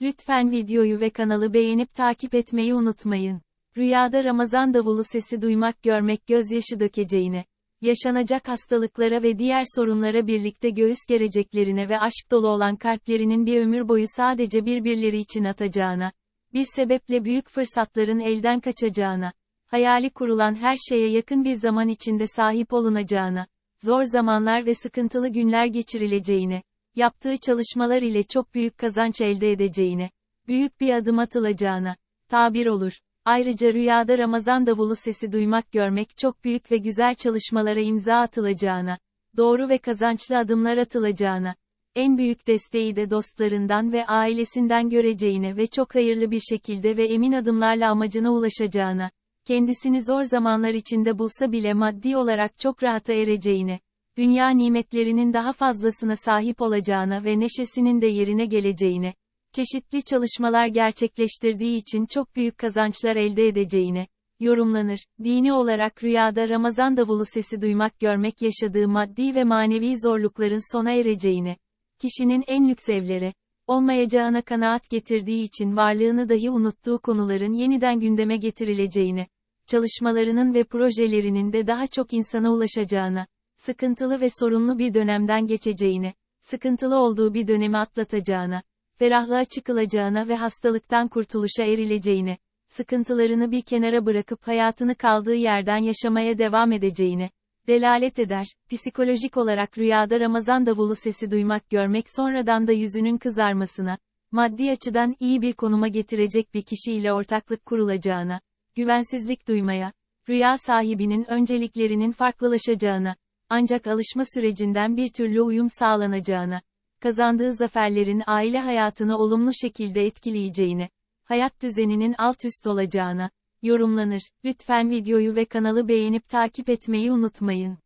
Lütfen videoyu ve kanalı beğenip takip etmeyi unutmayın. Rüyada Ramazan davulu sesi duymak görmek gözyaşı dökeceğine, yaşanacak hastalıklara ve diğer sorunlara birlikte göğüs gereceklerine ve aşk dolu olan kalplerinin bir ömür boyu sadece birbirleri için atacağına, bir sebeple büyük fırsatların elden kaçacağına, hayali kurulan her şeye yakın bir zaman içinde sahip olunacağına, zor zamanlar ve sıkıntılı günler geçirileceğine, yaptığı çalışmalar ile çok büyük kazanç elde edeceğine, büyük bir adım atılacağına, tabir olur. Ayrıca rüyada Ramazan davulu sesi duymak görmek çok büyük ve güzel çalışmalara imza atılacağına, doğru ve kazançlı adımlar atılacağına, en büyük desteği de dostlarından ve ailesinden göreceğine ve çok hayırlı bir şekilde ve emin adımlarla amacına ulaşacağına, kendisini zor zamanlar içinde bulsa bile maddi olarak çok rahata ereceğine, dünya nimetlerinin daha fazlasına sahip olacağına ve neşesinin de yerine geleceğine, çeşitli çalışmalar gerçekleştirdiği için çok büyük kazançlar elde edeceğine, yorumlanır. Dini olarak rüyada Ramazan davulu sesi duymak görmek yaşadığı maddi ve manevi zorlukların sona ereceğine, kişinin en lüks evlere, olmayacağına kanaat getirdiği için varlığını dahi unuttuğu konuların yeniden gündeme getirileceğine, çalışmalarının ve projelerinin de daha çok insana ulaşacağına, sıkıntılı ve sorunlu bir dönemden geçeceğine, sıkıntılı olduğu bir dönemi atlatacağına, ferahlığa çıkılacağına ve hastalıktan kurtuluşa erileceğine, sıkıntılarını bir kenara bırakıp hayatını kaldığı yerden yaşamaya devam edeceğine, delalet eder. Psikolojik olarak rüyada Ramazan davulu sesi duymak görmek sonradan da yüzünün kızarmasına, maddi açıdan iyi bir konuma getirecek bir kişiyle ortaklık kurulacağına, güvensizlik duymaya, rüya sahibinin önceliklerinin farklılaşacağına, ancak alışma sürecinden bir türlü uyum sağlanacağına, kazandığı zaferlerin aile hayatını olumlu şekilde etkileyeceğine, hayat düzeninin alt üst olacağına, yorumlanır. Lütfen videoyu ve kanalı beğenip takip etmeyi unutmayın.